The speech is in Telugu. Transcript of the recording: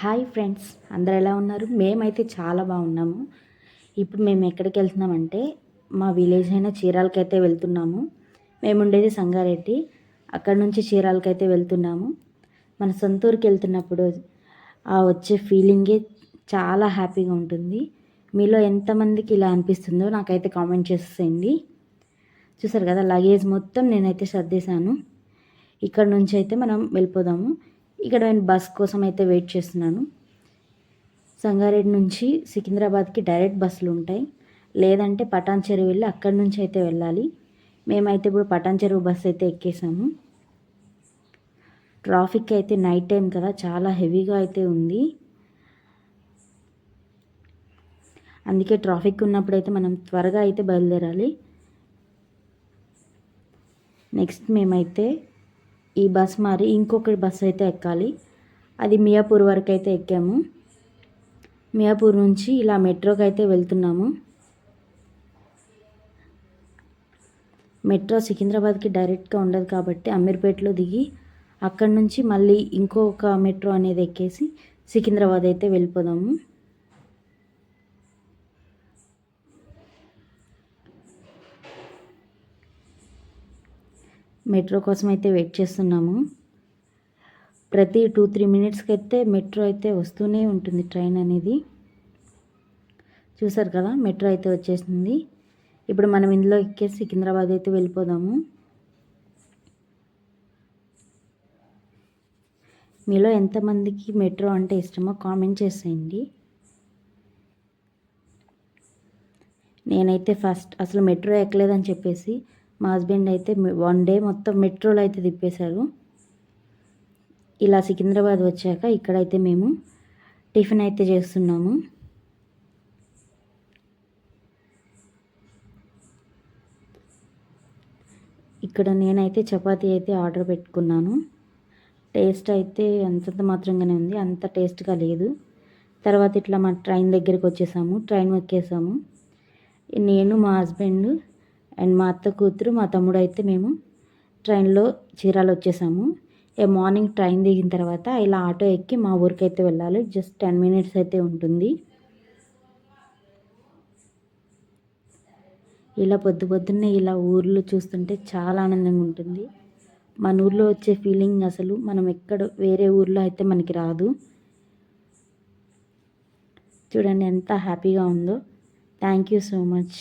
హాయ్ ఫ్రెండ్స్ అందరు ఎలా ఉన్నారు? మేమైతే చాలా బాగున్నాము. ఇప్పుడు మేము ఎక్కడికి వెళ్తున్నామంటే మా విలేజ్ అయిన చీరాలకైతే వెళ్తున్నాము. మేము ఉండేది సంగారెడ్డి. అక్కడ నుంచి చీరాలకైతే వెళ్తున్నాము. మన సొంతూరుకి వెళ్తున్నప్పుడు ఆ వచ్చే ఫీలింగే చాలా హ్యాపీగా ఉంటుంది. మీలో ఎంతమందికి ఇలా అనిపిస్తుందో నాకైతే కామెంట్ చేసేయండి. చూసారు కదా లగేజ్ మొత్తం నేనైతే సర్దేశాను. ఇక్కడ నుంచి అయితే మనం వెళ్ళిపోదాము. ఇక్కడ నేను బస్ కోసం అయితే వెయిట్ చేస్తున్నాను. సంగారెడ్డి నుంచి సికింద్రాబాద్కి డైరెక్ట్ బస్సులు ఉంటాయి. లేదంటే పటాన్ చెరువు వెళ్ళి అక్కడి నుంచి అయితే వెళ్ళాలి. మేమైతే ఇప్పుడు పటాన్ చెరువు బస్ అయితే ఎక్కేసాము. ట్రాఫిక్ అయితే నైట్ టైం కదా చాలా హెవీగా అయితే ఉంది. అందుకే ట్రాఫిక్ ఉన్నప్పుడైతే మనం త్వరగా అయితే బయలుదేరాలి. నెక్స్ట్ మేమైతే ఈ బస్ మారి ఇంకొక బస్ అయితే ఎక్కాలి. అది మియాపూర్ వరకు అయితే ఎక్కాము. మియాపూర్ నుంచి ఇలా మెట్రోకి అయితే వెళ్తున్నాము. మెట్రో సికింద్రాబాద్కి డైరెక్ట్గా ఉండదు కాబట్టి అమీర్పేటలో దిగి అక్కడి నుంచి మళ్ళీ ఇంకొక మెట్రో అనేది ఎక్కేసి సికింద్రాబాద్ అయితే వెళ్ళిపోదాము. మెట్రో కోసం అయితే వెయిట్ చేస్తున్నాము. ప్రతి టూ త్రీ మినిట్స్కి అయితే మెట్రో అయితే వస్తూనే ఉంటుంది ట్రైన్ అనేది. చూసారు కదా మెట్రో అయితే వచ్చేసింది. ఇప్పుడు మనం ఇందులో ఎక్కేసి సికింద్రాబాద్ అయితే వెళ్ళిపోదాము. మీలో ఎంతమందికి మెట్రో అంటే ఇష్టమో కామెంట్ చేసేయండి. నేనైతే ఫస్ట్ అసలు మెట్రో ఎక్కలేదని చెప్పేసి మా హస్బెండ్ అయితే వన్ డే మొత్తం మెట్రోలో అయితే తిప్పేశారు. ఇలా సికింద్రాబాద్ వచ్చాక ఇక్కడైతే మేము టిఫిన్ అయితే చేస్తున్నాము. ఇక్కడ నేనైతే చపాతీ అయితే ఆర్డర్ పెట్టుకున్నాను. టేస్ట్ అయితే అంతంత మాత్రంగానే ఉంది అంత టేస్ట్గా లేదు. తర్వాత ఇట్లా మా ట్రైన్ దగ్గరికి వచ్చేసాము ట్రైన్ ఎక్కేసాము. నేను మా హస్బెండ్ అండ్ మా అత్త కూతురు మా తమ్ముడు అయితే మేము ట్రైన్లో చీరాలు వచ్చేసాము. ఏ మార్నింగ్ ట్రైన్ దిగిన తర్వాత ఇలా ఆటో ఎక్కి మా ఊరికి అయితే వెళ్ళాలి. జస్ట్ టెన్ మినిట్స్ అయితే ఉంటుంది. ఇలా పొద్దు పొద్దున్నే ఇలా ఊర్లో చూస్తుంటే చాలా ఆనందంగా ఉంటుంది. మన ఊర్లో వచ్చే ఫీలింగ్ అసలు మనం ఎక్కడ వేరే ఊర్లో అయితే మనకి రాదు. చూడండి ఎంత హ్యాపీగా ఉందో. Thank you so much.